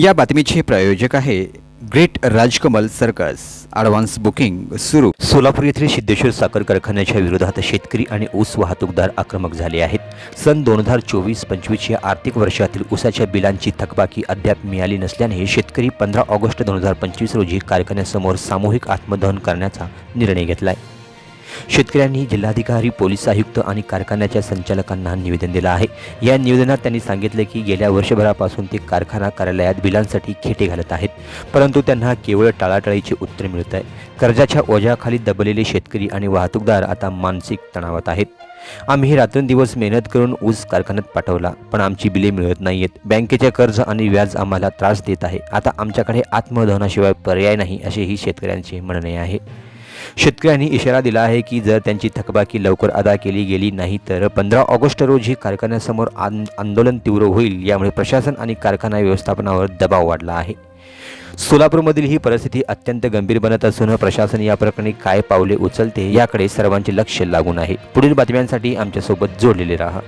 या बातमीचे प्रायोजक आहे great Rajkamal circus. Advance booking सुरू. सोलापूर येथील सिद्धेश्वर साखर कारखान्याच्या विरोधात शेतकरी आणि ऊस वाहतूकदार आक्रमक झाले आहेत. सन दोन हजार चोवीस पंचवीस या आर्थिक वर्षातील ऊसाच्या बिलांची थकबाकी अद्याप मिळाली नसल्याने शेतकरी पंधरा ऑगस्ट दोन हजार पंचवीस रोजी कारखान्यासमोर सामूहिक आत्मदहन करण्याचा निर्णय घेतला आहे शेतकऱ्यांनी जिल्हाधिकारी पोलीस आयुक्त आणि कारखान्याच्या संचालकांना निवेदन दिलं आहे. या निवेदनात त्यांनी सांगितले की गेल्या वर्षभरापासून ते कारखाना कार्यालयात बिलांसाठी खेटे घालत आहेत. परंतु त्यांना केवळ टाळाटाळीचे उत्तर मिळत आहे. कर्जाच्या ओझ्याखाली दबलेले शेतकरी आणि वाहतूकदार आता मानसिक तणावात आहेत. आम्ही रात्रंदिवस मेहनत करून ऊस कारखान्यात पाठवला पण आमची बिले मिळत नाही आहेत बँकेचे कर्ज आणि व्याज आम्हाला त्रास देत आहे. आता आमच्याकडे आत्मदहनाशिवाय पर्याय नाही असेही शेतकऱ्यांचे म्हणणे आहे. शेतकऱ्यांनी इशारा दिला आहे की जर त्यांची थकबाकी लवकर अदा केली गेली नाही तर पंधरा ऑगस्ट रोजी कारखान्यासमोर आंदोलन तीव्र होईल यामुळे प्रशासन आणि कारखाना व्यवस्थापनावर दबाव वाढला आहे. सोलापूरमधील ही परिस्थिती अत्यंत गंभीर बनत असून प्रशासन या प्रकरणी काय पावले उचलते याकडे सर्वांचे लक्ष लागून आहे. पुढील बातम्यांसाठी आमच्यासोबत जोडलेले राहा.